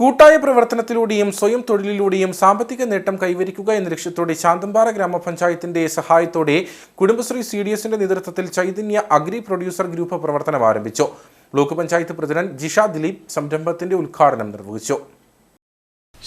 കൂട്ടായ പ്രവർത്തനത്തിലൂടെയും സ്വയം തൊഴിലിലൂടെയും സാമ്പത്തിക നേട്ടം കൈവരിക്കുക എന്ന ലക്ഷ്യത്തോടെ ശാന്തമ്പാറ ഗ്രാമപഞ്ചായത്തിന്റെ സഹായത്തോടെ കുടുംബശ്രീ സി ഡി എസിന്റെ നേതൃത്വത്തിൽ ചൈതന്യ അഗ്രി പ്രൊഡ്യൂസർ ഗ്രൂപ്പ് പ്രവർത്തനം ആരംഭിച്ചു. ബ്ലോക്ക് പഞ്ചായത്ത് പ്രസിഡന്റ് ജിഷ ദിലീപ് സംരംഭത്തിന്റെ ഉദ്ഘാടനം നിർവഹിച്ചു.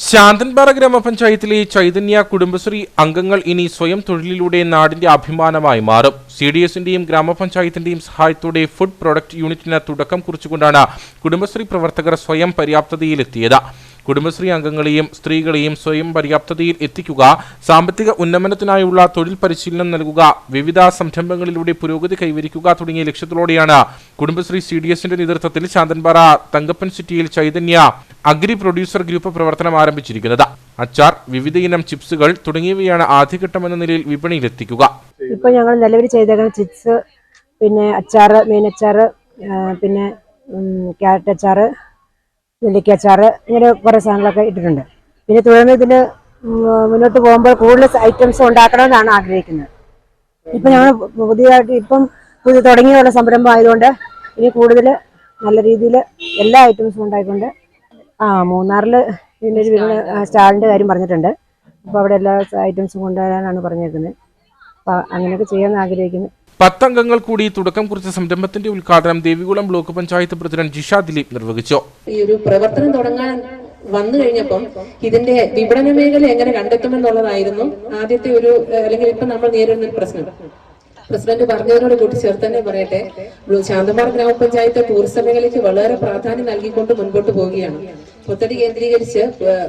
ശാന്തൻപാറ ഗ്രാമപഞ്ചായത്തിലെ ചൈതന്യ കുടുംബശ്രീ അംഗങ്ങൾ ഇനി സ്വയം തൊഴിലിലൂടെ നാടിന്റെ അഭിമാനമായി മാറും. സി ഡി എസിന്റെയും ഗ്രാമപഞ്ചായത്തിന്റെയും സഹായത്തോടെ ഫുഡ് പ്രൊഡക്റ്റ് യൂണിറ്റിന് തുടക്കം കുറിച്ചുകൊണ്ടാണ് കുടുംബശ്രീ പ്രവർത്തകർ സ്വയം പര്യാപ്തതയിലെത്തിയത്. കുടുംബശ്രീ അംഗങ്ങളെയും സ്ത്രീകളെയും സ്വയം പര്യാപ്തതയിൽ എത്തിക്കുക സാമ്പത്തിക ഉന്നമനത്തിനായുള്ള തൊഴിൽ പരിശീലനം നൽകുക വിവിധ സംരംഭങ്ങളിലൂടെ പുരോഗതി കൈവരിക്കുക തുടങ്ങിയ ലക്ഷ്യത്തോടെയാണ് കുടുംബശ്രീ സി ഡി എസിന്റെ നേതൃത്വത്തിൽ ശാന്തൻപാറ തങ്കപ്പൻ സിറ്റിയിൽ ചൈതന്യ അഗ്രി പ്രൊഡ്യൂസർ ഗ്രൂപ്പ് പ്രവർത്തനം ആരംഭിച്ചിരിക്കുന്നത്. അച്ചാർ വിവിധ ഇനം ചിപ്സുകൾ തുടങ്ങിയവയാണ് ആദ്യഘട്ടമെന്ന നിലയിൽ വിപണിയിലെത്തിക്കുക. ഇപ്പൊ ഞങ്ങൾ നിലവിൽ ചെയ്തേക്കുന്ന ചിപ്സ് പിന്നെ അച്ചാർ മീനച്ചാർ പിന്നെ ക്യാരറ്റ് അച്ചാറ് നെല്ലിക്ക അച്ചാറ് ഇങ്ങനെ കുറേ സാധനങ്ങളൊക്കെ ഇട്ടിട്ടുണ്ട്. പിന്നെ തുടർന്ന് ഇതിന് മുന്നോട്ട് പോകുമ്പോൾ കൂടുതൽ ഐറ്റംസ് ഉണ്ടാക്കണമെന്നാണ് ആഗ്രഹിക്കുന്നത്. ഇപ്പൊ ഞങ്ങൾ പുതിയതായിട്ട് ഇപ്പം പുതിയ തുടങ്ങിയുള്ള സംരംഭം ആയതുകൊണ്ട് ഇനി കൂടുതൽ നല്ല രീതിയിൽ എല്ലാ ഐറ്റംസും ഉണ്ടായിക്കൊണ്ട് ആ മൂന്നാറിൽ ഇതിന്റെ ഒരു സ്റ്റാളിന്റെ കാര്യം പറഞ്ഞിട്ടുണ്ട്. അപ്പോൾ അവിടെ എല്ലാ ഐറ്റംസും കൊണ്ടുവരാനാണ് പറഞ്ഞേക്കുന്നത് അപ്പോൾ അങ്ങനെയൊക്കെ ചെയ്യാൻ ആഗ്രഹിക്കുന്നു. പത്തംഗങ്ങൾ കൂടി തുടക്കം കുറിച്ച സംരംഭത്തിന്റെ ഉദ്ഘാടനം ദേവികുളം ബ്ലോക്ക് പഞ്ചായത്ത് പ്രസിഡന്റ് ജിഷ ദിലീപ് നിർവഹിച്ചു. ഈ ഒരു പ്രവർത്തനം തുടങ്ങാൻ വന്നു കഴിഞ്ഞപ്പം ഇതിന്റെ വിപണന മേഖല എങ്ങനെ കണ്ടെത്തുമെന്നുള്ളതായിരുന്നു ആദ്യത്തെ ഒരു അല്ലെങ്കിൽ ഇപ്പൊ നമ്മൾ നേരിടുന്ന ഒരു പ്രശ്നം. പ്രസിഡന്റ് പറഞ്ഞതിനോട് കൂട്ടി ചേർത്ത് തന്നെ പറയട്ടെ ശാന്തമാർ ഗ്രാമപഞ്ചായത്ത് ടൂറിസം മേഖലയ്ക്ക് വളരെ പ്രാധാന്യം നൽകിക്കൊണ്ട് മുൻപോട്ട് പോവുകയാണ്. പുത്തടി കേന്ദ്രീകരിച്ച്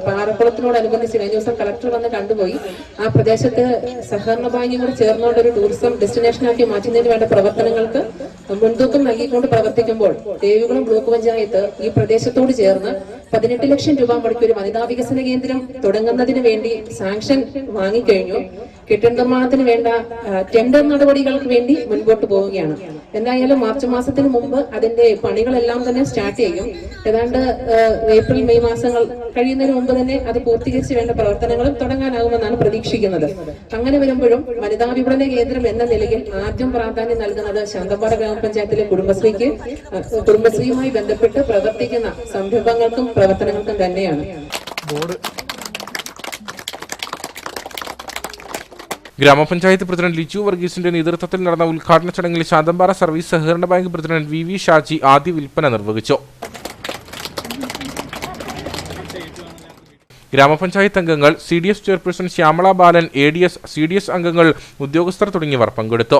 പാറക്കുളത്തിനോടനുബന്ധിച്ച് കഴിഞ്ഞ ദിവസം കളക്ടർ വന്ന് കണ്ടുപോയി. ആ പ്രദേശത്ത് സഹകരണ ബാങ്കും കൂടി ചേർന്നുകൊണ്ട് ഒരു ടൂറിസം ഡെസ്റ്റിനേഷനാക്കി മാറ്റുന്നതിന് വേണ്ട പ്രവർത്തനങ്ങൾക്ക് മുൻതൂക്കം നൽകിക്കൊണ്ട് പ്രവർത്തിക്കുമ്പോൾ ദേവികുളം ബ്ലോക്ക് പഞ്ചായത്ത് ഈ പ്രദേശത്തോട് ചേർന്ന് പതിനെട്ട് ലക്ഷം രൂപ മുടക്കി ഒരു വനിതാ വികസന കേന്ദ്രം തുടങ്ങുന്നതിന് വേണ്ടി സാങ്ഷൻ വാങ്ങിക്കഴിഞ്ഞു. കെട്ടിട വേണ്ട ടെൻഡർ നടപടികൾക്ക് വേണ്ടി മുൻപോട്ട് പോവുകയാണ്. എന്തായാലും മാർച്ച് മാസത്തിന് മുമ്പ് അതിന്റെ പണികളെല്ലാം തന്നെ സ്റ്റാർട്ട് ചെയ്യും. ഏതാണ്ട് ഏപ്രിൽ മെയ് മാസങ്ങൾ കഴിയുന്നതിന് മുമ്പ് തന്നെ അത് പൂർത്തീകരിച്ച് വേണ്ട പ്രവർത്തനങ്ങളും തുടങ്ങാനാകുമെന്നാണ് പ്രതീക്ഷിക്കുന്നത്. അങ്ങനെ വരുമ്പോഴും വനിതാ വിപണന കേന്ദ്രം എന്ന നിലയിൽ ആദ്യം പ്രാധാന്യം നൽകുന്നത് ശാന്തമ്പാറ ഗ്രാമപഞ്ചായത്തിലെ കുടുംബശ്രീക്ക് കുടുംബശ്രീയുമായി ബന്ധപ്പെട്ട് പ്രവർത്തിക്കുന്ന സംരംഭങ്ങൾക്കും പ്രവർത്തനങ്ങൾക്കും തന്നെയാണ്. ഗ്രാമപഞ്ചായത്ത് പ്രസിഡന്റ് ലിജു വർഗീസിന്റെ നേതൃത്വത്തിൽ നടന്ന ഉദ്ഘാടന ചടങ്ങിൽ ശാന്തമ്പാറ സർവീസ് സഹകരണ bank president V V Shaji ആദ്യ വിൽപ്പന നിർവഹിച്ചു. ഗ്രാമപഞ്ചായത്ത് അംഗങ്ങൾ C D S chairperson Shyamala Balan A D S C D S അംഗങ്ങൾ ഉദ്യോഗസ്ഥർ തുടങ്ങിയവർ പങ്കെടുത്തു.